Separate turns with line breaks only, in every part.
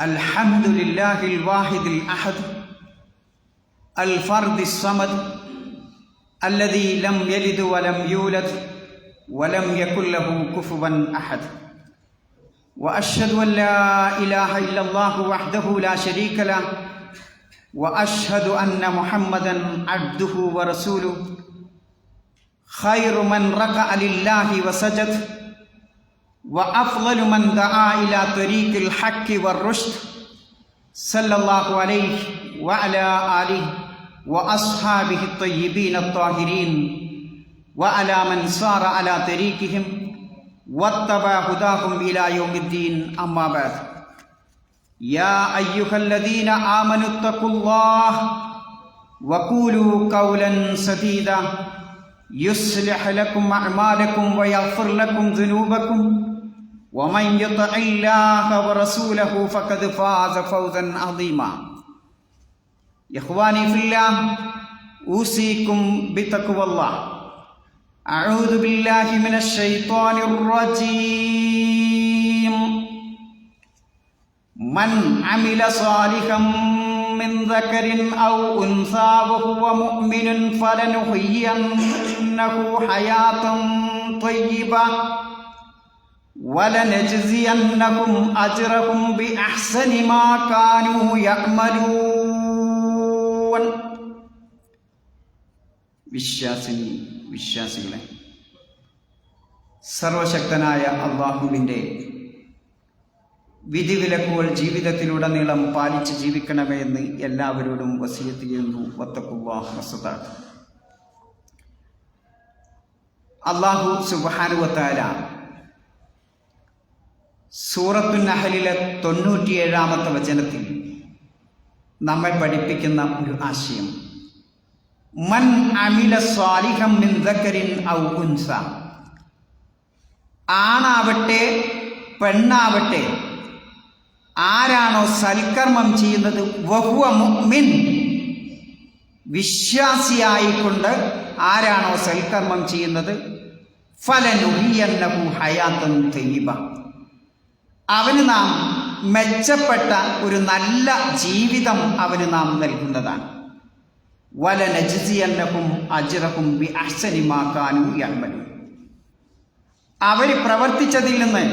الحمد لله الواحد الأحد الفرد الصمد الذي لم يلد ولم يولد ولم يكن له كفوا أحد. وأشهد أن لا إله إلا الله وحده لا شريك له وأشهد أن محمدا عبده ورسوله. خير من ركع لله وسجد وأفضل من دعا إلى طريق الحق والرشد صلى الله عليه وعلى آله وأصحابه الطيبين الطاهرين وعلى من صار على طريقهم واتبع هداهم إلى يوم الدين. أما بعد يا أيها الذين آمنوا اتقوا الله وقولوا قولا سديدا يصلح لكم أعمالكم ويغفر لكم ذنوبكم. ومن يطع الله ورسوله فقد فاز فوزا عظيما إخواني في الله أوصيكم بتقوى الله أعوذ بالله من الشيطان الرجيم من عمل صالحا من ذكر أو أنثى وهو مؤمن فلنحيينه حياة طيبة ولنجزينهم أجرهم بأحسن ما كانوا يعملون വിശ്വാസിനി വിശ്വാസികളെ സർവശക്തനായ അള്ളാഹുവിൻ്റെ വിധിവിലക്കുകൾ ജീവിതത്തിലുടനീളം പാലിച്ച് ജീവിക്കണമേ എന്ന് എല്ലാവരോടും വസീയത്ത് ചെയ്യുന്നു വത്തക്കുവാഹസത അള്ളാഹു സുബാനുവത്താല സൂറത്തു നഹലിലെ തൊണ്ണൂറ്റിയേഴാമത്തെ വചനത്തിൽ നമ്മെ പഠിപ്പിക്കുന്ന ഒരു ആശയം. മൻ അമില സ്വാലിഹം മിൻ ദക്കരിൻ ഔ ആണാവട്ടെ പെണ്ണാവട്ടെ ആരാണോ സൽക്കർമ്മം ചെയ്യുന്നത് വഹുവ മുഅ്മിൻ. വിശ്വാസിയായിക്കൊണ്ട് ആരാണോ സൽക്കർമ്മം ചെയ്യുന്നത്? ഫലനുഹിയന്നഹു ഹയാത്തൻ തെയ്യബ. അവന് നാം മെച്ചപ്പെട്ട ഒരു നല്ല ജീവിതം അവന് നാം നൽകുന്നതാണ്. വല നജിസിയന്നക്കും അജിറക്കും ബി അഹ്സനിമാക്കാനും അവർ പ്രവർത്തിച്ചതിൽ നിന്ന്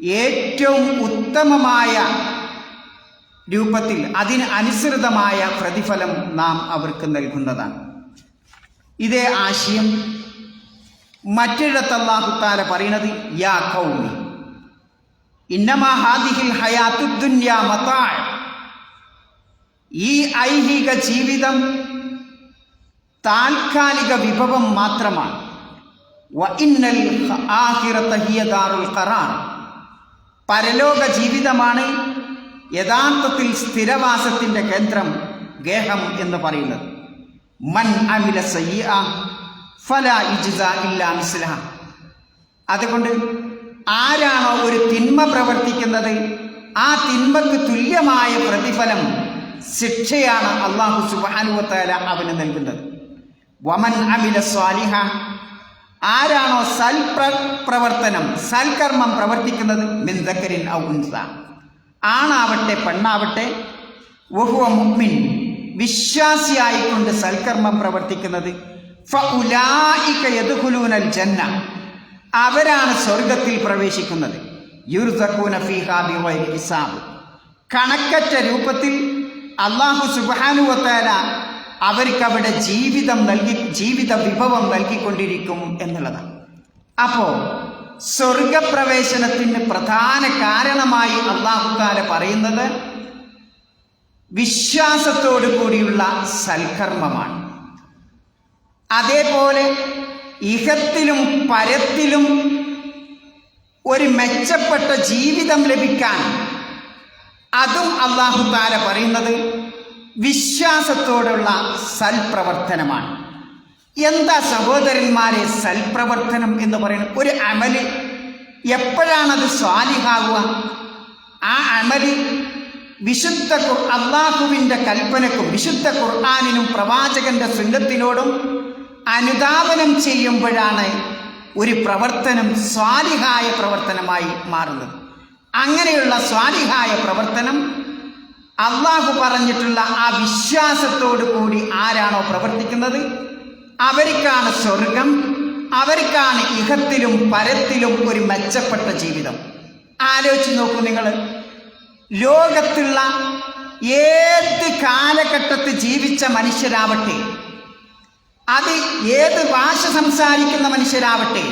ഏറ്റവും ഉത്തമമായ രൂപത്തിൽ അതിന് അനുസൃതമായ പ്രതിഫലം നാം അവർക്ക് നൽകുന്നതാണ്. ഇതേ ആശയം മറ്റിടത്ത് അള്ളാഹുത്താല പറയുന്നത് യാ കൗമി ഇന്നമാ ഹാദിഹിൽ ഹയാത്തുദ്ദുന്യ ഈ ഐഹിക ജീവിതം താൽക്കാലിക വിഭവം മാത്രമാണ്. പരലോക ജീവിതമാണ് യഥാർത്ഥത്തിൽ സ്ഥിരവാസത്തിന്റെ കേന്ദ്രം ഗേഹം എന്ന് പറയുന്നത്. മൻ അമില സയ്യ ഫല ഇജ്സ ഇല്ല അതുകൊണ്ട് ആരാണോ ഒരു തിന്മ പ്രവർത്തിക്കുന്നത്? ആ തിന്മക്ക് തുല്യമായ പ്രതിഫലം ശിക്ഷയാണ് അള്ളാഹു സുബാനുവത്താല അവന് നൽകുന്നത്. വമൻ അമില സ്വാലിഹ. ആരാണോ സൽ പ്രവർത്തനം സൽക്കർമ്മം പ്രവർത്തിക്കുന്നത്? മിന്ദക്കരിൻ ഔൻസ ആണാവട്ടെ പെണ്ണാവട്ടെ വഹുവ മുഗ്മിൻ വിശ്വാസിയായിക്കൊണ്ട് സൽക്കർമ്മം പ്രവർത്തിക്കുന്നത്. ജന്ന. അവരാണ് സ്വർഗത്തിൽ പ്രവേശിക്കുന്നത്. കണക്കറ്റ രൂപത്തിൽ അള്ളാഹു സുബാനുവത്താല അവർക്ക് അവിടെ ജീവിതം നൽകി ജീവിത വിഭവം നൽകിക്കൊണ്ടിരിക്കും എന്നുള്ളതാണ്. അപ്പോൾ സ്വർഗപ്രവേശനത്തിന് പ്രധാന കാരണമായി അള്ളാഹുത്താല പറയുന്നത് വിശ്വാസത്തോടു കൂടിയുള്ള സൽക്കർമ്മമാണ്. അതേപോലെ ഇഹത്തിലും പരത്തിലും ഒരു മെച്ചപ്പെട്ട ജീവിതം ലഭിക്കാൻ അതും അള്ളാഹു താല പറയുന്നത് വിശ്വാസത്തോടുള്ള സൽപ്രവർത്തനമാണ്. എന്താ സഹോദരന്മാരെ സൽപ്രവർത്തനം എന്ന് പറയുന്നത്? ഒരു അമൽ എപ്പോഴാണത് സ്വാലിഹാകുക ആ അമൽ വിശുദ്ധ അള്ളാഹുവിന്റെ കൽപ്പനക്കും വിശുദ്ധ ഖുർആാനിനും പ്രവാചകന്റെ സുന്നത്തിനോടും അനുധാവനം ചെയ്യുമ്പോഴാണ് ഒരു പ്രവർത്തനം സ്വാലിഹായ പ്രവർത്തനമായി മാറുന്നത്. അങ്ങനെയുള്ള സ്വാലിഹായ പ്രവർത്തനം അള്ളാഹു പറഞ്ഞിട്ടുള്ള ആ വിശ്വാസത്തോടു കൂടി ആരാണോ പ്രവർത്തിക്കുന്നത്? അവർക്കാണ് സ്വർഗം അവർക്കാണ് ഇഹത്തിലും പരത്തിലും ഒരു മെച്ചപ്പെട്ട ജീവിതം. ആലോചിച്ച് നോക്കൂ നിങ്ങൾ. ലോകത്തുള്ള ഏത് കാലഘട്ടത്ത് ജീവിച്ച മനുഷ്യരാവട്ടെ അത് ഏത് ഭാഷ സംസാരിക്കുന്ന മനുഷ്യരാവട്ടെ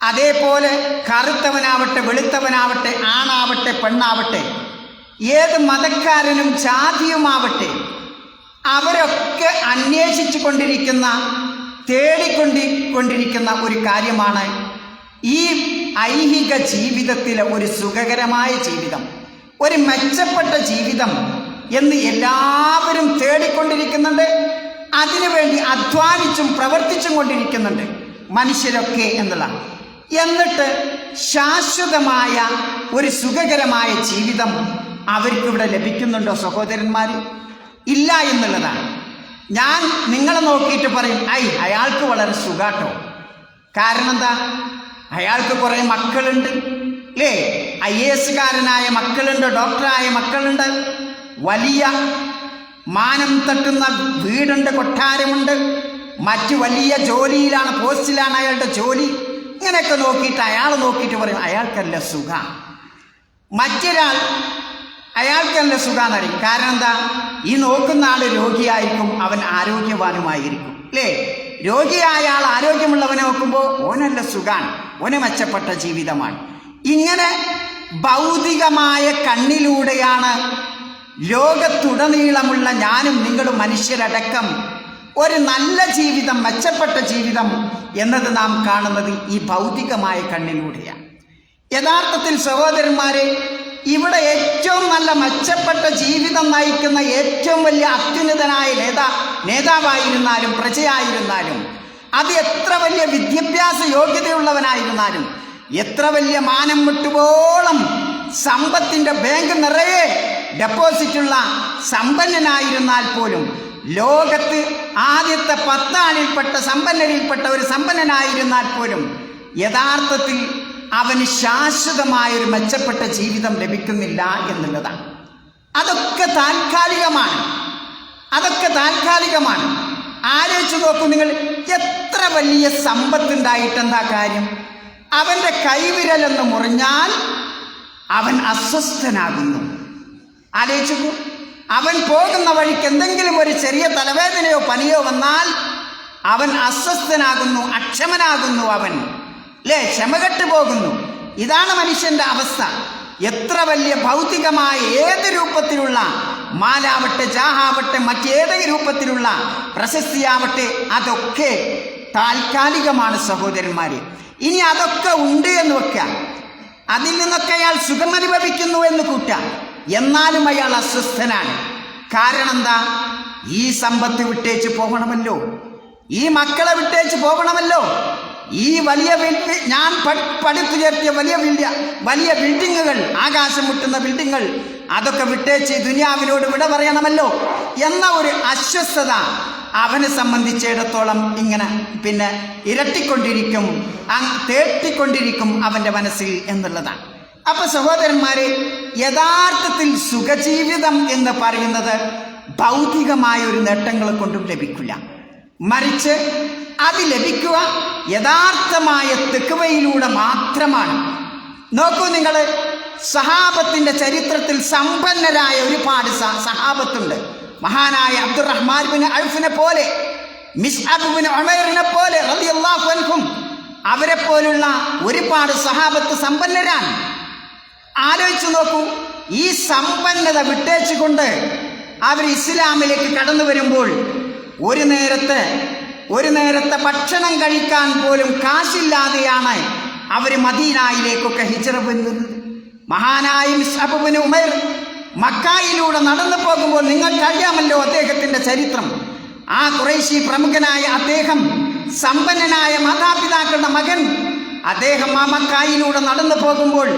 അതേപോലെ കറുത്തവനാവട്ടെ വെളുത്തവനാവട്ടെ ആണാവട്ടെ പെണ്ണാവട്ടെ ഏത് മതക്കാരനും ജാതിയുമാവട്ടെ അവരൊക്കെ അന്വേഷിച്ചു കൊണ്ടിരിക്കുന്ന തേടിക്കൊണ്ടി കൊണ്ടിരിക്കുന്ന ഒരു കാര്യമാണ് ഈ ഐഹിക ജീവിതത്തിലെ ഒരു സുഖകരമായ ജീവിതം ഒരു മെച്ചപ്പെട്ട ജീവിതം എന്ന് എല്ലാവരും തേടിക്കൊണ്ടിരിക്കുന്നുണ്ട്. അതിനുവേണ്ടി അധ്വാനിച്ചും പ്രവർത്തിച്ചും കൊണ്ടിരിക്കുന്നുണ്ട് മനുഷ്യരൊക്കെ എന്നുള്ളതാണ്. എന്നിട്ട് ശാശ്വതമായ ഒരു സുഖകരമായ ജീവിതം അവർക്കിവിടെ ലഭിക്കുന്നുണ്ടോ സഹോദരന്മാർ ഇല്ല എന്നുള്ളതാണ്. ഞാൻ നിങ്ങളെ നോക്കിയിട്ട് പറയും ഐ അയാൾക്ക് വളരെ സുഖാട്ടോ. കാരണം എന്താ? അയാൾക്ക് കുറേ മക്കളുണ്ട്. അല്ലേ ഐ എ എസുകാരനായ മക്കളുണ്ട് ഡോക്ടറായ മക്കളുണ്ട്. വലിയ മാനം തട്ടുന്ന വീടുണ്ട് കൊട്ടാരമുണ്ട്. മറ്റു വലിയ ജോലിയിലാണ് പോസ്റ്റിലാണ് അയാളുടെ ജോലി. ഇങ്ങനെയൊക്കെ നോക്കിയിട്ട് അയാൾ നോക്കിയിട്ട് പറയും അയാൾക്കല്ല സുഖ. മറ്റൊരാൾ അയാൾക്കല്ല സുഖാന്നറിയും. കാരണം എന്താ? ഈ നോക്കുന്ന ആൾ രോഗിയായിരിക്കും അവൻ ആരോഗ്യവാനുമായിരിക്കും. അല്ലേ? രോഗിയായ ആൾ ആരോഗ്യമുള്ളവനെ നോക്കുമ്പോൾ ഓനല്ല സുഖാണ് ഓനെ മെച്ചപ്പെട്ട ജീവിതമാണ്. ഇങ്ങനെ ഭൗതികമായ കണ്ണിലൂടെയാണ് ലോകത്തുടനീളമുള്ള ഞാനും നിങ്ങളും മനുഷ്യരടക്കം ഒരു നല്ല ജീവിതം മെച്ചപ്പെട്ട ജീവിതം എന്നത് നാം കാണുന്നത് ഈ ഭൗതികമായ കണ്ണിലൂടെയാണ്. യഥാർത്ഥത്തിൽ സഹോദരന്മാരെ ഇവിടെ ഏറ്റവും നല്ല മെച്ചപ്പെട്ട ജീവിതം നയിക്കുന്ന ഏറ്റവും വലിയ അത്യുന്നതനായ നേതാ നേതാവായിരുന്നാലും പ്രജയായിരുന്നാലും അത് എത്ര വലിയ വിദ്യാഭ്യാസ യോഗ്യതയുള്ളവനായിരുന്നാലും എത്ര വലിയ മാനം വിട്ടുപോളം സമ്പത്തിന്റെ ബാങ്ക് നിറയെ ഡെപ്പോസിറ്റുള്ള സമ്പന്നനായിരുന്നാൽ പോലും ലോകത്ത് ആദ്യത്തെ പത്താളിൽപ്പെട്ട സമ്പന്നരിൽപ്പെട്ട ഒരു സമ്പന്നനായിരുന്നാൽ പോലും യഥാർത്ഥത്തിൽ അവന് ശാശ്വതമായൊരു മെച്ചപ്പെട്ട ജീവിതം ലഭിക്കുന്നില്ല എന്നുള്ളതാണ്. അതൊക്കെ താൽക്കാലികമാണ്. അതൊക്കെ താൽക്കാലികമാണ്. ആലോചിച്ച് നോക്കൂ നിങ്ങൾ എത്ര വലിയ സമ്പത്തുണ്ടായിട്ട് എന്താ കാര്യം? അവന്റെ കൈവിരലെന്ന് മുറിഞ്ഞാൽ അവൻ അസ്വസ്ഥനാകുന്നു. ആലോചിച്ചു അവൻ പോകുന്ന വഴിക്ക് എന്തെങ്കിലും ഒരു ചെറിയ തലവേദനയോ പനിയോ വന്നാൽ അവൻ അസ്വസ്ഥനാകുന്നു അക്ഷമനാകുന്നു അവൻ. അല്ലേ ക്ഷമകെട്ട് പോകുന്നു. ഇതാണ് മനുഷ്യന്റെ അവസ്ഥ. എത്ര വലിയ ഭൗതികമായ ഏത് രൂപത്തിലുള്ള മാലാവട്ടെ ജാഹാവട്ടെ മറ്റേത് രൂപത്തിലുള്ള പ്രശസ്തിയാവട്ടെ അതൊക്കെ താൽക്കാലികമാണ് സഹോദരന്മാരെ. ഇനി അതൊക്കെ ഉണ്ട് എന്ന് വെക്കാം അതിൽ നിന്നൊക്കെ അയാൾ സുഖമനുഭവിക്കുന്നു എന്ന് കൂട്ടാം എന്നാലും അയാൾ അസ്വസ്ഥനാണ്. കാരണം എന്താ? ഈ സമ്പത്ത് വിട്ടേച്ച് പോകണമല്ലോ. ഈ മക്കളെ വിട്ടേച്ച് പോകണമല്ലോ. ഈ വലിയ ഞാൻ പടുത്തുയർത്തിയ വലിയ ബിൽഡ വലിയ ബിൽഡിങ്ങുകൾ ആകാശം മുട്ടുന്ന ബിൽഡിങ്ങുകൾ അതൊക്കെ വിട്ടേച്ച് ദുനിയാവിനോട് വിട പറയണമല്ലോ എന്ന ഒരു അസ്വസ്ഥത അവനെ സംബന്ധിച്ചിടത്തോളം ഇങ്ങനെ പിന്നെ ഇരട്ടിക്കൊണ്ടിരിക്കും തേട്ടിക്കൊണ്ടിരിക്കും അവന്റെ മനസ്സിൽ എന്നുള്ളതാണ്. അപ്പൊ സഹോദരന്മാരെ യഥാർത്ഥത്തിൽ സുഖജീവിതം എന്ന് പറയുന്നത് ഭൗതികമായ ഒരു നേട്ടങ്ങളെ കൊണ്ടും ലഭിക്കില്ല. മറിച്ച് അത് ലഭിക്കുക യഥാർത്ഥമായ തെക്കുവയിലൂടെ മാത്രമാണ്. നോക്കൂ നിങ്ങൾ സഹാബത്തിന്റെ ചരിത്രത്തിൽ സമ്പന്നരായ ഒരുപാട് സഹാബത്തുണ്ട്. മഹാനായ അബ്ദുറഹ്മാൻ ബിൻ അൽഫിനെ പോലെ മിസ് ബിൻ ഉമൈറിനെ പോലെ റളിയല്ലാഹു അൻഹും അവരെ പോലുള്ള ഒരുപാട് സഹാബത്ത് സമ്പന്നരാണ്. ആലോചിച്ചു നോക്കൂ. ഈ സമ്പന്നത വിട്ടേച്ചുകൊണ്ട് അവർ ഇസ്ലാമിലേക്ക് കടന്നു വരുമ്പോൾ ഒരു നേരത്തെ ഒരു നേരത്തെ ഭക്ഷണം കഴിക്കാൻ പോലും കാശില്ലാതെയാണ് അവർ മദീനായിലേക്കൊക്കെ ഹിജറ വരുന്നത് മഹാനായ മിസ്അബുബിന് ഉമർ മക്കായിലൂടെ നടന്നു പോകുമ്പോൾ നിങ്ങൾക്കറിയാമല്ലോ അദ്ദേഹത്തിന്റെ ചരിത്രം. ആ കുറേശി പ്രമുഖനായ അദ്ദേഹം സമ്പന്നനായ മാതാപിതാക്കളുടെ മകൻ അദ്ദേഹം ആ മക്കായിലൂടെ നടന്നു പോകുമ്പോൾ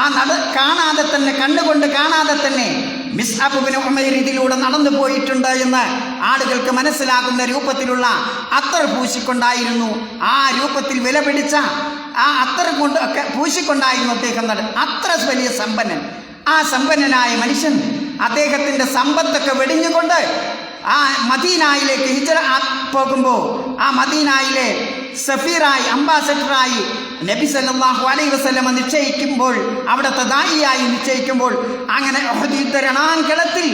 ആ നട കാണാതെ തന്നെ കണ്ണുകൊണ്ട് കാണാതെ തന്നെ മിസ് ഉമൈർ ഇതിലൂടെ നടന്നു പോയിട്ടുണ്ട് എന്ന് ആളുകൾക്ക് മനസ്സിലാകുന്ന രൂപത്തിലുള്ള അത്തർ പൂശിക്കൊണ്ടായിരുന്നു. ആ രൂപത്തിൽ വില പിടിച്ച ആ അത്തർ കൊണ്ട് ഒക്കെ പൂശിക്കൊണ്ടായിരുന്നു അദ്ദേഹം അത്ര വലിയ സമ്പന്നൻ. ആ സമ്പന്നനായ മനുഷ്യൻ അദ്ദേഹത്തിന്റെ സമ്പത്തൊക്കെ വെടിഞ്ഞുകൊണ്ട് ആ മദീനായിലേക്ക് ഹിജറ പോകുമ്പോൾ ആ മദീനായിലെ സഫീറായി അംബാസഡറായി നബി സല്ലാഹു അലൈ വസ്ലമ നിശ്ചയിക്കുമ്പോൾ അവിടുത്തെ ദായിയായി നിശ്ചയിക്കുമ്പോൾ അങ്ങനെ രണാങ്കളത്തിൽ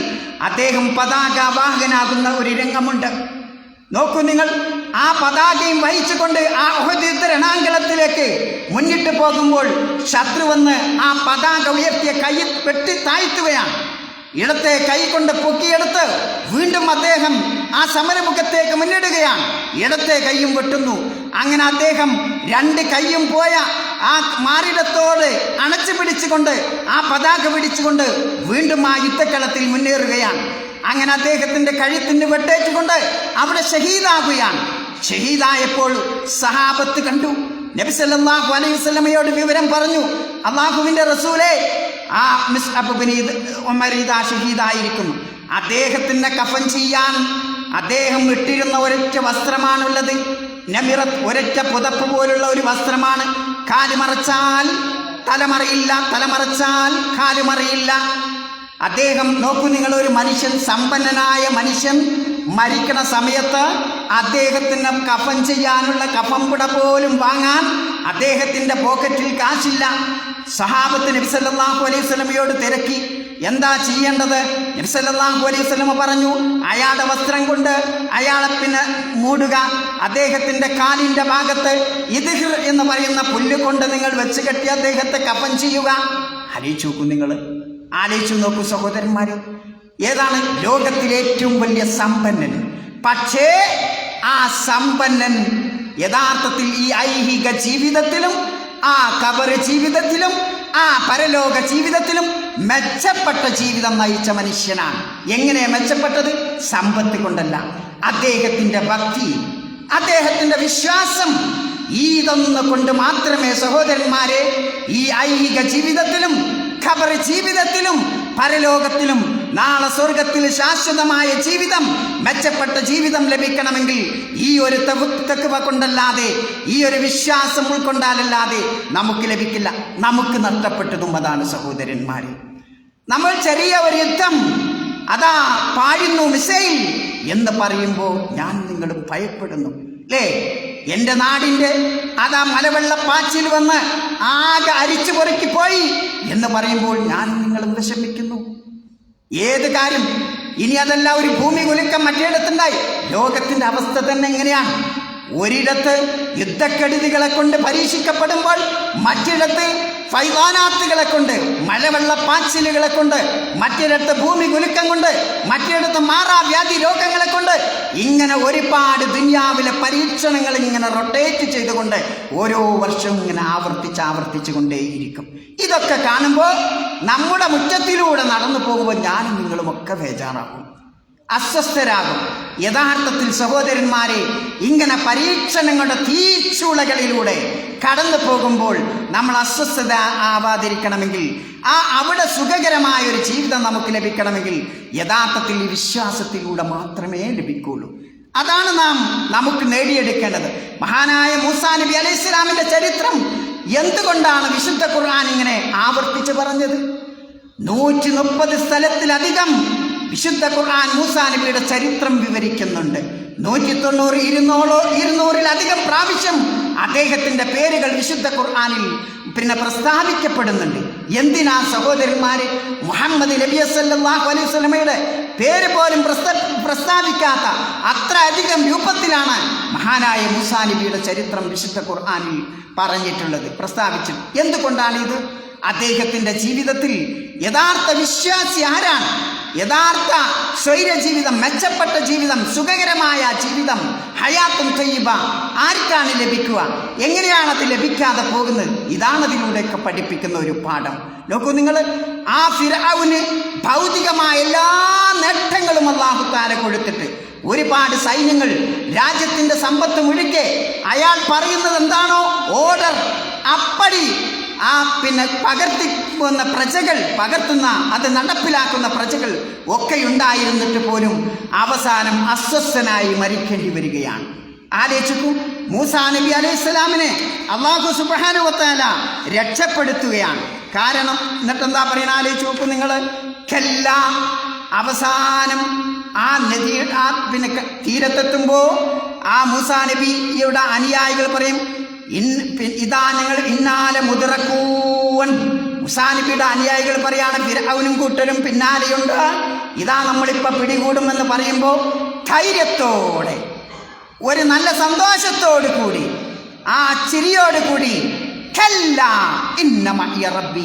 അദ്ദേഹം പതാക വാഹകനാകുന്ന ഒരു രംഗമുണ്ട്. നോക്കൂ നിങ്ങൾ ആ പതാകയും വഹിച്ചുകൊണ്ട് ആ യുദ്ധ രണാങ്കളത്തിലേക്ക് മുന്നിട്ട് പോകുമ്പോൾ ശത്രു വന്ന് ആ പതാക ഉയർത്തിയ കൈ വെട്ടി താഴ്ത്തുകയാണ്. ഇടത്തെ കൈ കൊണ്ട് പൊക്കിയെടുത്ത് വീണ്ടും അദ്ദേഹം ആ സമരമുഖത്തേക്ക് മുന്നിടുകയാണ്. ഇടത്തെ കൈയും വെട്ടുന്നു. അങ്ങനെ അദ്ദേഹം രണ്ട് കൈയും പോയ ആ മാറിടത്തോട് അണച്ചു പിടിച്ചുകൊണ്ട് ആ പതാക പിടിച്ചുകൊണ്ട് വീണ്ടും ആ യുദ്ധക്കളത്തിൽ മുന്നേറുകയാണ്. അങ്ങനെ അദ്ദേഹത്തിന്റെ കഴുത്തിന് വെട്ടേറ്റുകൊണ്ട് അവിടെ ഷഹീദാകുകയാണ്. ഷഹീദായപ്പോൾ സഹാബത്ത് കണ്ടു. നബി സല്ലല്ലാഹു അലൈഹി വസല്ലമയോട് വിവരം പറഞ്ഞു. അള്ളാഹുവിന്റെ റസൂലേ ആ മിസ് അബുബിനീദ് ഉമർ ഷഹീദായിരിക്കുന്നു. അദ്ദേഹത്തിന്റെ കഫൻ ചെയ്യാൻ അദ്ദേഹം ഇട്ടിരുന്ന ഒരൊറ്റ വസ്ത്രമാണുള്ളത്. നമിറ ഒരൊറ്റ പുതപ്പ് പോലുള്ള ഒരു വസ്ത്രമാണ്. കാലുമറച്ചാൽ തലമറിയില്ല തലമറച്ചാൽ കാലുമറിയില്ല അദ്ദേഹം നോക്കൂ നിങ്ങൾ ഒരു മനുഷ്യൻ സമ്പന്നനായ മനുഷ്യൻ മരിക്കണ സമയത്ത് അദ്ദേഹത്തിന് കഫൻ ചെയ്യാനുള്ള കഫം കുട പോലും വാങ്ങാൻ അദ്ദേഹത്തിന്റെ പോക്കറ്റിൽ കാശില്ല. സഹാബത്ത് നബിസല്ലാഹു അലൈഹി സ്വലമയോട് തിരക്കി. എന്താ ചെയ്യേണ്ടത്? നബിസല്ലാഹു അലൈഹി പറഞ്ഞു അയാളുടെ വസ്ത്രം കൊണ്ട് അയാളെ പിന്നെ മൂടുക അദ്ദേഹത്തിന്റെ കാലിന്റെ ഭാഗത്ത് ഇത് എന്ന് പറയുന്ന പുല്ല് കൊണ്ട് നിങ്ങൾ വെച്ച് കെട്ടി അദ്ദേഹത്തെ കഫൻ ചെയ്യുക. ആലോചിച്ചു നോക്കൂ നിങ്ങൾ ആലോചിച്ചു നോക്കൂ സഹോദരന്മാർ ഏതാണ് ലോകത്തിലെ ഏറ്റവും വലിയ സമ്പന്നൻ? പക്ഷേ ആ സമ്പന്നൻ യഥാർത്ഥത്തിൽ ഈ ഐഹിക ജീവിതത്തിലും ആ കബറ് ജീവിതത്തിലും ആ പരലോക ജീവിതത്തിലും മെച്ചപ്പെട്ട ജീവിതം നയിച്ച മനുഷ്യനാണ്. എങ്ങനെ മെച്ചപ്പെട്ടത്? സമ്പത്ത് കൊണ്ടല്ല. അദ്ദേഹത്തിന്റെ ഭക്തി അദ്ദേഹത്തിന്റെ വിശ്വാസം ഇതൊന്നു കൊണ്ട് മാത്രമേ സഹോദരന്മാരെ ഈ ഐഹിക ജീവിതത്തിലും ഖബർ ജീവിതത്തിലും പരലോകത്തിലും നാളെ സ്വർഗത്തിൽ ശാശ്വതമായ ജീവിതം മെച്ചപ്പെട്ട ജീവിതം ലഭിക്കണമെങ്കിൽ ഈ ഒരു തെക്കുവ കൊണ്ടല്ലാതെ ഈ ഒരു വിശ്വാസം ഉൾക്കൊണ്ടാലല്ലാതെ നമുക്ക് ലഭിക്കില്ല. നമുക്ക് നഷ്ടപ്പെട്ടതും അതാണ് സഹോദരന്മാരെ. നമ്മൾ ചെറിയ ഒരു യുദ്ധം അതാ പാഴുന്നു മിസൈൽ എന്ന് പറയുമ്പോൾ ഞാൻ നിങ്ങളും ഭയപ്പെടുന്നു. അല്ലേ എന്റെ നാടിന്റെ അതാ മലവെള്ളപ്പാച്ചിൽ വന്ന് ആകെ അരിച്ചു പൊറുക്കി പോയി എന്ന് പറയുമ്പോൾ ഞാൻ നിങ്ങൾ വിഷമിക്കുന്നു. ഏത് കാര്യം? ഇനി അതല്ല ഒരു ഭൂമി കുലുക്കം മറ്റേടത്തുണ്ടായി. ലോകത്തിന്റെ അവസ്ഥ തന്നെ എങ്ങനെയാണ്? ഒരിടത്ത് യുദ്ധക്കെടുതികളെ കൊണ്ട് പരീക്ഷിക്കപ്പെടുമ്പോൾ മറ്റിടത്ത് ഫൈവാനാത്തുകളെ കൊണ്ട് മഴവെള്ള പാച്ചിലുകളെ കൊണ്ട് മറ്റിടത്ത് ഭൂമി കുലുക്കം കൊണ്ട് മറ്റിടത്ത് മാറാവ്യാധി രോഗങ്ങളെ കൊണ്ട് ഇങ്ങനെ ഒരുപാട് ദുന്യാവിലെ പരീക്ഷണങ്ങൾ ഇങ്ങനെ റൊട്ടേറ്റ് ചെയ്തുകൊണ്ട് ഓരോ വർഷവും ഇങ്ങനെ ആവർത്തിച്ച് ആവർത്തിച്ചു കൊണ്ടേയിരിക്കും. ഇതൊക്കെ കാണുമ്പോൾ നമ്മുടെ മുറ്റത്തിലൂടെ നടന്നു പോകുമ്പോൾ ഞാനും നിങ്ങളുമൊക്കെ ബേജാറാകും. അസ്വസ്ഥരാകും. യഥാർത്ഥത്തിൽ സഹോദരന്മാരെ ഇങ്ങനെ പരീക്ഷണങ്ങളുടെ തീച്ചുളകളിലൂടെ കടന്നു പോകുമ്പോൾ നമ്മൾ അസ്വസ്ഥത ആവാതിരിക്കണമെങ്കിൽ ആ അവിടെ സുഖകരമായ ഒരു ജീവിതം നമുക്ക് ലഭിക്കണമെങ്കിൽ യഥാർത്ഥത്തിൽ ഈ വിശ്വാസത്തിലൂടെ മാത്രമേ ലഭിക്കുള്ളൂ അതാണ് നാം നമുക്ക് നേടിയെടുക്കേണ്ടത്. മഹാനായ മൂസാ നബി അലൈഹി ഇസ്ലാമിന്റെ ചരിത്രം എന്തുകൊണ്ടാണ് വിശുദ്ധ ഖുർആൻ ഇങ്ങനെ ആവർത്തിച്ച് പറഞ്ഞത്? നൂറ്റി മുപ്പത് സ്ഥലത്തിലധികം വിശുദ്ധ ഖുർആൻ മൂസാനബിയുടെ ചരിത്രം വിവരിക്കുന്നുണ്ട്. നൂറ്റി തൊണ്ണൂറ് ഇരുന്നൂറോ ഇരുന്നൂറിലധികം പ്രാവശ്യം അദ്ദേഹത്തിന്റെ പേരുകൾ വിശുദ്ധ ഖുർആാനിൽ പിന്നെ പ്രസ്താവിക്കപ്പെടുന്നുണ്ട്. എന്തിനാ സഹോദരന്മാർ മുഹമ്മദ് നബി സല്ലല്ലാഹു അലൈഹി സ്വലമയുടെ പേര് പോലും പ്രസ്ത പ്രസ്താവിക്കാത്ത അത്ര അധികം രൂപത്തിലാണ് മഹാനായ മുസാനിബിയുടെ ചരിത്രം വിശുദ്ധ ഖുർആാനിൽ പറഞ്ഞിട്ടുള്ളത് പ്രസ്താവിച്ചത് എന്തുകൊണ്ടാണ് ഇത് അദ്ദേഹത്തിന്റെ ജീവിതത്തിൽ യഥാർത്ഥ വിശ്വാസി ആരാണ്? യഥാർത്ഥ സ്വൈര ജീവിതം മെച്ചപ്പെട്ട ജീവിതം സുഖകരമായ ജീവിതം ഹയാത്തും തയ്യബ ആർക്കാണ് ലഭിക്കുക? എങ്ങനെയാണ് അത് ലഭിക്കാതെ പോകുന്നത്? ഇതാണ് അതിലൂടെയൊക്കെ പഠിപ്പിക്കുന്ന ഒരു പാഠം. നോക്കൂ നിങ്ങൾ ആ ഫിറാവിന് ഭൗതികമായ എല്ലാ നേട്ടങ്ങളും അള്ളാഹു താര കൊടുത്തിട്ട് ഒരുപാട് സൈന്യങ്ങൾ രാജ്യത്തിന്റെ സമ്പത്ത് മുഴുക്കെ അയാൾ പറയുന്നത് എന്താണോ? ഓർഡർ അപ്പടി ആ പിന്നെ പകർത്തി വന്ന പ്രജകൾ പകർത്തുന്ന അത് നടപ്പിലാക്കുന്ന പ്രജകൾ ഒക്കെ ഉണ്ടായിരുന്നിട്ട് പോലും അവസാനം അസ്വസ്ഥനായി മരിക്കേണ്ടി വരികയാണ്. ആലോചിക്കൂ മൂസാ നബി അലൈഹി സ്വലാമിനെ അള്ളാഹു സുബാനുവത്താല രക്ഷപ്പെടുത്തുകയാണ്. കാരണം എന്നിട്ട് എന്താ പറയുന്നത്? ആലോചിച്ച് നോക്കൂ നിങ്ങൾ അവസാനം ആ നദി ആ പിന്നെ തീരത്തെത്തുമ്പോൾ ആ മൂസാ നബിയുടെ അനുയായികൾ പറയും ഇതാ നിങ്ങൾ ഇന്നാലെ മുതിറക്കൂവൻ മൂസാ നബിയുടെ അനുയായികൾ പറയാണ് ഫിരൗനും കൂട്ടരും പിന്നാലെയുണ്ട്. ഇതാ നമ്മളിപ്പോൾ പിടികൂടുമെന്ന് പറയുമ്പോൾ ധൈര്യത്തോടെ ഒരു നല്ല സന്തോഷത്തോടു കൂടി ആ ചിരിയോട് കൂടി "കല്ലാ ഇന്ന മഇയ റബ്ബി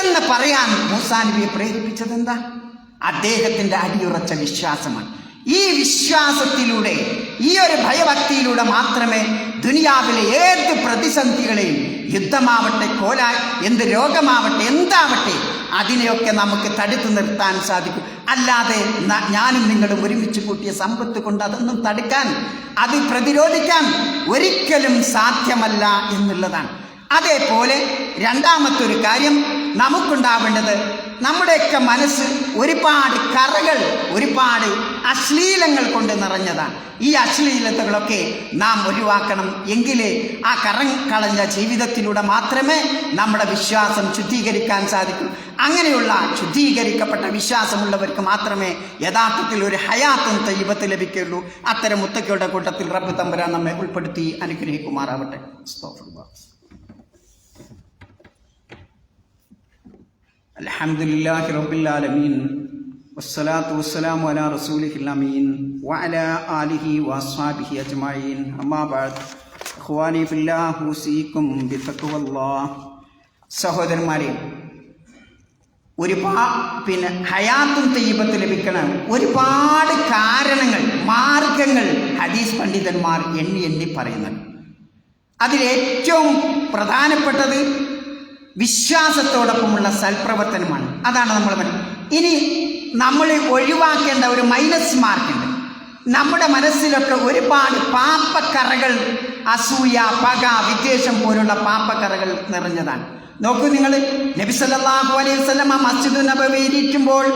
എന്ന് പറയാൻ മൂസാനബിയെ പ്രേരിപ്പിച്ചത് എന്താ? അദ്ദേഹത്തിന്റെ അടിയുറച്ച വിശ്വാസമാണ്. ഈ വിശ്വാസത്തിലൂടെ ഈ ഒരു ഭയഭക്തിയിലൂടെ മാത്രമേ ദുനിയാവിലെ ഏത് പ്രതിസന്ധികളെയും യുദ്ധമാവട്ടെ കോല എന്ത് രോഗമാവട്ടെ എന്താവട്ടെ അതിനെയൊക്കെ നമുക്ക് തടുത്തു നിർത്താൻ സാധിക്കും. അല്ലാതെ ഞാനും നിങ്ങളും ഒരുമിച്ച് കൂട്ടിയ സമ്പത്ത് കൊണ്ട് അതൊന്നും തടുക്കാൻ അത് പ്രതിരോധിക്കാൻ ഒരിക്കലും സാധ്യമല്ല എന്നുള്ളതാണ്. അതേപോലെ രണ്ടാമത്തെ ഒരു കാര്യം നമുക്കുണ്ടാവേണ്ടത് നമ്മുടെയൊക്കെ മനസ്സ് ഒരുപാട് കറകൾ ഒരുപാട് അശ്ലീലങ്ങൾ കൊണ്ട് നിറഞ്ഞതാണ്. ഈ അശ്ലീലതകളൊക്കെ നാം ഒഴിവാക്കണം എങ്കിലേ ആ കറം കളഞ്ഞ ജീവിതത്തിലൂടെ മാത്രമേ നമ്മുടെ വിശ്വാസം ശുദ്ധീകരിക്കാൻ സാധിക്കൂ. അങ്ങനെയുള്ള ശുദ്ധീകരിക്കപ്പെട്ട വിശ്വാസമുള്ളവർക്ക് മാത്രമേ യഥാർത്ഥത്തിൽ ഒരു ഹയാത്തും തയ്യബത്ത് ലഭിക്കുള്ളൂ അത്തരം മുത്തക്കയുടെ കൂട്ടത്തിൽ റബ്ബ് തമ്പുരാൻ നമ്മെ ഉൾപ്പെടുത്തി അനുഗ്രഹിക്കുമാറാവട്ടെ. അലഹമുല്ലാഹി റബുല്ലാലമീൻ വസ്സലാത്തു വസ്സലാമു അല റസൂലിഹിമീൻ വഅല ആലിഹി വസ്വാബിഹി അജ്മഈൻ. അമ്മാബാദ് അഖ്വാനി ഫില്ലാഹ് ഹൂസിക്കും ബിത്തഖ്വല്ലാഹ് സഹോദരന്മാരെ ഒരുപാട് പിന്നെ ഹയാത്തും തെയ്യപ്പത്ത് ലഭിക്കണം ഒരുപാട് കാരണങ്ങൾ മാർഗങ്ങൾ ഹദീസ് പണ്ഡിതന്മാർ എണ്ണി എണ്ണി പറയുന്നുണ്ട്. അതിലേറ്റവും പ്രധാനപ്പെട്ടത് വിശ്വാസത്തോടൊപ്പമുള്ള സൽപ്രവർത്തനമാണ്. അതാണ് നമ്മൾ പറയുന്നത് ഇനി നമ്മൾ ഒഴിവാക്കേണ്ട ഒരു മൈനസ് മാർക്കുണ്ട്. നമ്മുടെ മനസ്സിലൊക്കെ ഒരുപാട് പാപ്പക്കറകൾ അസൂയ പക വിദ്വേഷം പോലുള്ള പാപ്പക്കറകൾ നിറഞ്ഞതാണ്. നോക്കൂ നിങ്ങൾ നബി സല്ലാഹു അലൈഹി വസല്ലമ മസ്ജിദ് നബിയിരിക്കുമ്പോൾ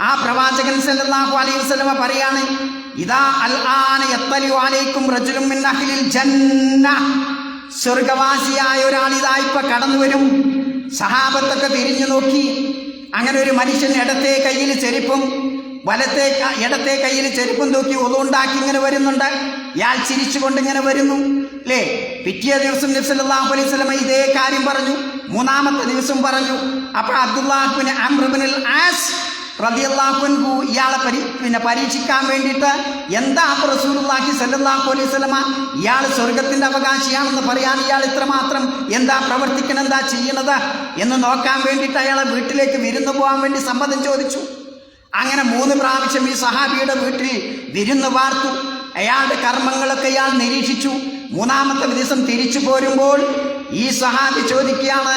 ആ പ്രവാചകൻ സല്ലാഹു അലൈഹി വസല്ലമ പറയാണ് ഇതാ അൽ ആന എത്തലിവാലേക്കും റജുലും ജന്ന. സ്വർഗവാസിയായ ഒരാൾ ഇതായിപ്പ കടന്നു വരും സഹാബത്തൊക്കെ തിരിഞ്ഞു നോക്കി. അങ്ങനെ ഒരു മനുഷ്യൻ ഇടത്തെ കയ്യിൽ ചെരുപ്പും വലത്തെ ഇടത്തെ കയ്യിൽ ചെരുപ്പും തൂക്കി ഒതുണ്ടാക്കി ഇങ്ങനെ വരുന്നുണ്ട്. ഇയാൾ ചിരിച്ചുകൊണ്ട് ഇങ്ങനെ വരുന്നു. അല്ലേ പിറ്റേ ദിവസം നബ്സല്ലാഹു അലൈഹി സ്വലമ ഇതേ കാര്യം പറഞ്ഞു. മൂന്നാമത്തെ ദിവസം പറഞ്ഞു. അപ്പോൾ അബ്ദുല്ലാഹുബിന് അമ്രബിൻ ആസ് റളിയല്ലാഹു ഇയാളെ പരി പിന്നെ പരീക്ഷിക്കാൻ വേണ്ടിയിട്ട് എന്താ അപ്പൊ റസൂലുള്ളാഹി സല്ലല്ലാഹു അലൈഹി വസല്ലമ ഇയാൾ സ്വർഗത്തിന്റെ അവകാശിയാണെന്ന് പറയാൻ ഇയാൾ ഇത്രമാത്രം എന്താ പ്രവർത്തിക്കണം എന്താ ചെയ്യണത് എന്ന് നോക്കാൻ വേണ്ടിയിട്ട് അയാളെ വീട്ടിലേക്ക് വിരുന്നു പോകാൻ വേണ്ടി സമ്മതം ചോദിച്ചു. അങ്ങനെ മൂന്ന് പ്രാവശ്യം ഈ സഹാബിയുടെ വീട്ടിൽ വിരുന്ന് പാർത്തു അയാളുടെ കർമ്മങ്ങളൊക്കെ ഇയാൾ നിരീക്ഷിച്ചു. മൂന്നാമത്തെ ദിവസം തിരിച്ചു പോരുമ്പോൾ ഈ സഹാബി ചോദിക്കുകയാണ്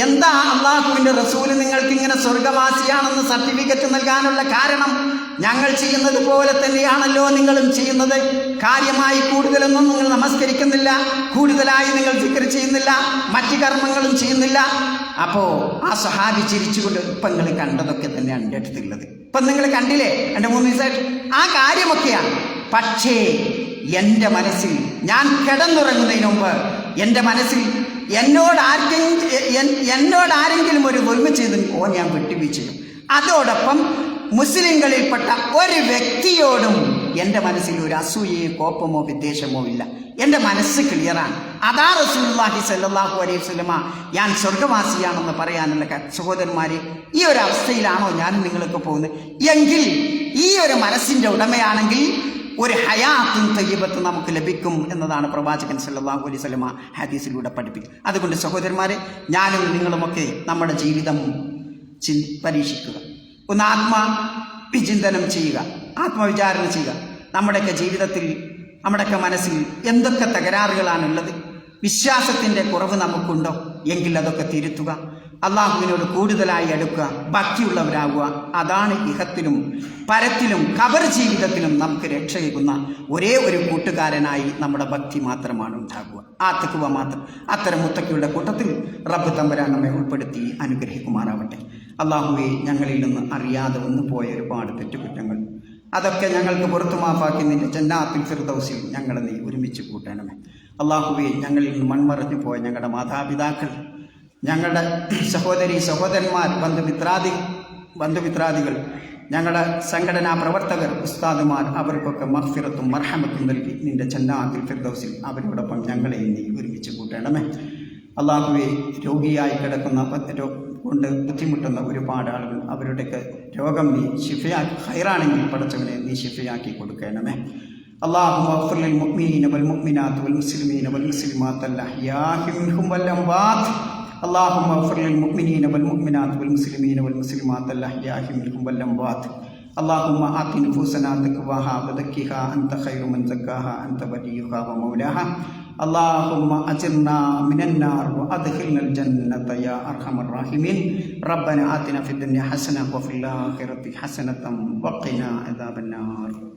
എന്താ അള്ളാഹുവിന്റെ റസൂൽ നിങ്ങൾക്ക് ഇങ്ങനെ സ്വർഗവാസിയാണെന്ന് സർട്ടിഫിക്കറ്റ് നൽകാനുള്ള കാരണം? ഞങ്ങൾ ചെയ്യുന്നത് പോലെ തന്നെയാണല്ലോ നിങ്ങളും ചെയ്യുന്നത്. കാര്യമായി കൂടുതലൊന്നും നിങ്ങൾ നമസ്കരിക്കുന്നില്ല കൂടുതലായി നിങ്ങൾ ഫിക്കർ ചെയ്യുന്നില്ല മറ്റു കർമ്മങ്ങളും ചെയ്യുന്നില്ല. അപ്പോ ആ സഹാബി ചിരിച്ചുകൊണ്ട് ഇപ്പൊ നിങ്ങൾ കണ്ടതൊക്കെ തന്നെയാണ് എന്റെ അടുത്തുള്ളത്. ഇപ്പൊ നിങ്ങൾ കണ്ടില്ലേ എന്റെ മൂന്ന് ദിവസമായിട്ട്? ആ കാര്യമൊക്കെയാണ്. പക്ഷേ എന്റെ മനസ്സിൽ ഞാൻ കിടന്നുറങ്ങുന്നതിന് മുമ്പ് എന്റെ മനസ്സിൽ എന്നോട് ആർക്കെങ്കിലും എന്നോട് ആരെങ്കിലും ഒരു ഒരുമ ചെയ്ത് ഓ ഞാൻ വിട്ടുവീഴ്ച അതോടൊപ്പം മുസ്ലിങ്ങളിൽപ്പെട്ട ഒരു വ്യക്തിയോടും എന്റെ മനസ്സിൽ ഒരു അസൂയയോ കോപ്പമോ വിദ്വേഷമോ ഇല്ല. എന്റെ മനസ്സ് ക്ലിയറാണ്. അതാ റസൂലുള്ളാഹി സ്വല്ലല്ലാഹു അലൈഹി വസല്ലമ ഞാൻ സ്വർഗവാസിയാണെന്ന് പറയാനുള്ള സഹോദരന്മാരെ ഈ ഒരു അവസ്ഥയിലാണോ ഞാൻ നിങ്ങൾക്ക് പോകുന്നത്? എങ്കിൽ ഈ ഒരു മനസ്സിന്റെ ഉടമയാണെങ്കിൽ ഒരു ഹയാത്തും തയ്യബത്ത് നമുക്ക് ലഭിക്കും എന്നതാണ് പ്രവാചകൻ സല്ലാഹു അലൈഹി വസല്ലമ ഹദീസിലൂടെ പഠിപ്പിക്കുന്നത്. അതുകൊണ്ട് സഹോദരന്മാരെ ഞാനും നിങ്ങളുമൊക്കെ നമ്മുടെ ജീവിതം ചി പരീക്ഷിക്കുക. ഒന്ന് ആത്മ വിചിന്തനം ചെയ്യുക ആത്മവിചാരണ ചെയ്യുക. നമ്മുടെയൊക്കെ ജീവിതത്തിൽ നമ്മുടെയൊക്കെ മനസ്സിൽ എന്തൊക്കെ തകരാറുകളാണുള്ളത് വിശ്വാസത്തിന്റെ കുറവ് നമുക്കുണ്ടോ? എങ്കിൽ അതൊക്കെ തിരുത്തുക. അള്ളാഹുവിനോട് കൂടുതലായി അടുക്കുക ഭക്തിയുള്ളവരാകുക. അതാണ് ഇഹത്തിലും പരത്തിലും കബർ ജീവിതത്തിലും നമുക്ക് രക്ഷയേകുന്ന ഒരേ ഒരു കൂട്ടുകാരനായി നമ്മുടെ ഭക്തി മാത്രമാണ് ഉണ്ടാകുക. ആ തക്കുവ മാത്രം. അത്തരം മുത്തക്കയുടെ കൂട്ടത്തിൽ റബ്ബ് തമ്പരാൻ നമ്മെ ഉൾപ്പെടുത്തി അനുഗ്രഹിക്കുമാറാവട്ടെ. അള്ളാഹുവെ ഞങ്ങളിൽ നിന്ന് അറിയാതെ വന്നു പോയ ഒരുപാട് തെറ്റുകുറ്റങ്ങൾ. അതൊക്കെ ഞങ്ങൾക്ക് പുറത്തു മാപ്പാക്കി ജന്നാത്തിൽ ഫിർദൗസിൽ ഞങ്ങളെ നീ ഒരുമിച്ച് കൂട്ടണമേ. അള്ളാഹുവെ ഞങ്ങളിൽ നിന്ന് മൺമറഞ്ഞു പോയ ഞങ്ങളുടെ മാതാപിതാക്കൾ ഞങ്ങളുടെ സഹോദരി സഹോദരന്മാർ ബന്ധുമിത്രാദി ബന്ധുമിത്രാദികൾ ഞങ്ങളുടെ സംഘടനാ പ്രവർത്തകർ ഉസ്താദുമാർ അവർക്കൊക്കെ മഹ്ഫിറത്തും മർഹമത്തും നൽകി നിന്റെ ജന്നാത്തിൽ ഫിർദൗസിൽ അവരോടൊപ്പം ഞങ്ങളെയും നീ ഒരുമിച്ച് കൂട്ടണമേ അള്ളാഹുവെ രോഗിയായി കിടക്കുന്ന പ- രോ- കൊണ്ട് ബുദ്ധിമുട്ടുന്ന ഒരുപാട് ആളുകൾ അവരുടെയൊക്കെ രോഗം നീ ഷിഫയാക്കി ഹൈറാണെങ്കിൽ പടച്ചവനെ നീ ഷിഫയാക്കി കൊടുക്കണമേ اللهم اغفر للمؤمنين والمؤمنات والمسلمين والمسلمات الأحياء منهم والأموات اللهم اغفر للمؤمنين والمؤمنات والمسلمين والمسلمات الأحياء منهم والأموات اللهم آت نفوسنا تقواها وزكها أنت خير من زكاها أنت وليها ومولاها اللهم أجرنا من النار وأدخلنا الجنة يا أرحم الراحمين ربنا آتنا في الدنيا حسنة وفي الآخرة حسنة وقنا عذاب النار